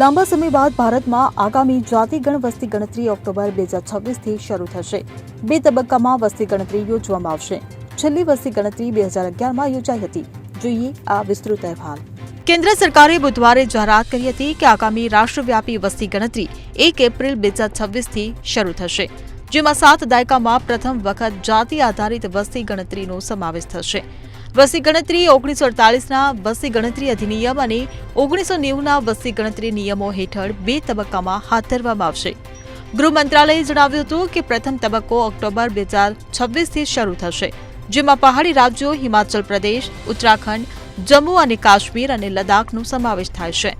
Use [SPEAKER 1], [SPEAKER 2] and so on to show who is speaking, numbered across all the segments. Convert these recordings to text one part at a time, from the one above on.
[SPEAKER 1] લાંબા સમય બાદ ભારતમાં આગામી જાતિ ગણ વસ્તી ગણતરી ઓક્ટોબર બે હજાર છવ્વીસથી શરૂ થશે. બે તબક્કામાં વસ્તી ગણતરી યોજવામાં આવશે. છેલ્લી વસ્તી ગણતરી બે હજાર અગિયારમાં યોજાઈ હતી. જોઈએ આ વિસ્તૃત અહેવાલ. કેન્દ્ર સરકારે બુધવારે જાહેરાત કરી હતી કે આગામી રાષ્ટ્રવ્યાપી વસ્તી ગણતરી એક એપ્રિલ બે હજાર છવ્વીસથી શરૂ થશે, જેમાં સાત દાયકામાં પ્રથમ વખત જાતિ આધારિત વસ્તી ગણતરીનો સમાવેશ થશે. વસ્તી ગણતરી ઓગણીસો અડતાલીસના વસ્તી ગણતરી અધિનિયમ અને ઓગણીસો નેવુંના વસ્તી ગણતરી નિયમો હેઠળ બે તબક્કામાં હાથ ધરવામાં આવશે. ગૃહ મંત્રાલયે જણાવ્યું હતું કે પ્રથમ તબક્કો ઓક્ટોબર બે હજાર છવ્વીસથી શરૂ થશે, જેમાં પહાડી રાજ્યો, હિમાચલ પ્રદેશ, ઉત્તરાખંડ, જમ્મુ અને કાશ્મીર અને લદ્દાખનો સમાવેશ થાય છે.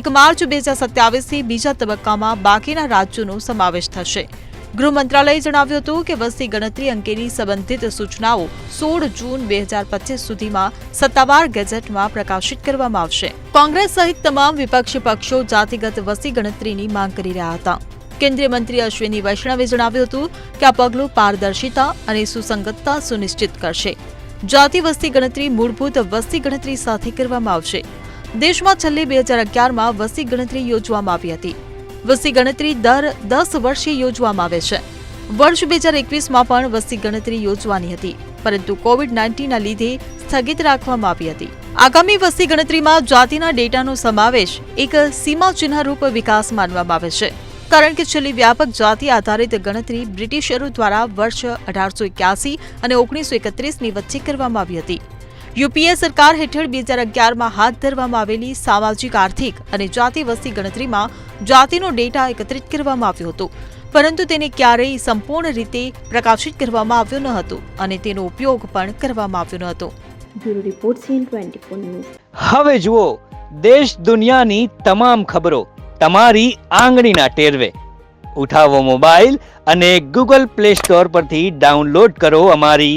[SPEAKER 1] એક માર્ચ બે હજાર સત્યાવીસથી બીજા તબક્કામાં બાકીના રાજ્યોનો સમાવેશ થશે. ગૃહ મંત્રાલયે જણાવ્યું હતું કે વસ્તી ગણતરી અંગેની સંબંધિત સૂચનાઓ સોળ જૂન બે હજાર પચીસ સુધીમાં સત્તાવાર ગેઝેટમાં પ્રકાશિત કરવામાં આવશે. કોંગ્રેસ સહિત તમામ વિપક્ષી પક્ષો જાતિગત વસ્તી ગણતરીની માંગ કરી રહ્યા હતા. કેન્દ્રીય મંત્રી અશ્વિની વૈષ્ણવે જણાવ્યું હતું કે આ પગલું પારદર્શિતા અને સુસંગતતા સુનિશ્ચિત કરશે. જાતિ વસ્તી ગણતરી મૂળભૂત વસ્તી ગણતરી સાથે કરવામાં આવશે. દેશમાં છેલ્લી બે હજાર અગિયારમાં વસ્તી ગણતરી યોજવામાં આવી હતી. વસ્તી ગણતરી દર દસ વર્ષે યોજવામાં આવે છે. વર્ષ બે હજાર એકવીસમાં પણ વસ્તી ગણતરી યોજવાની હતી, પરંતુ કોવિડ નાઇન્ટીનના લીધે સ્થગિત રાખવામાં આવી હતી. આગામી વસ્તી ગણતરીમાં જાતિના ડેટાનો સમાવેશ એક સીમાચિહ્નરૂપ વિકાસ માનવામાં આવે છે. કારણ કે છેલ્લી વ્યાપક જાતિ આધારિત ગણતરી બ્રિટિશરો દ્વારા વર્ષ અઢારસો એક્યાસી અને ઓગણીસો એકત્રીસની વચ્ચે કરવામાં આવી હતી. યુપીએ સરકાર હેઠળ બે હજાર અગિયારમાં હાથ ધરવામાં આવેલી સામાજિક આર્થિક અને જાતિ વસ્તી ગણતરીમાં જાતિનો ડેટા એકત્રિત કરવામાં આવ્યો હતો. પરંતુ તેને ક્યારેય સંપૂર્ણ રીતે પ્રકાશિત કરવામાં આવ્યો ન હતો અને તેનો ઉપયોગ પણ કરવામાં આવ્યો ન હતો.
[SPEAKER 2] બ્યુરો રિપોર્ટ સીએન ટ્વેન્ટી
[SPEAKER 3] હવે જુઓ દેશ દુનિયાની તમામ ખબરો તમારી આંગળીના ટેરવે. ઉઠાવો મોબાઈલ અને ગૂગલ પ્લે સ્ટોર પરથી ડાઉનલોડ કરો અમારી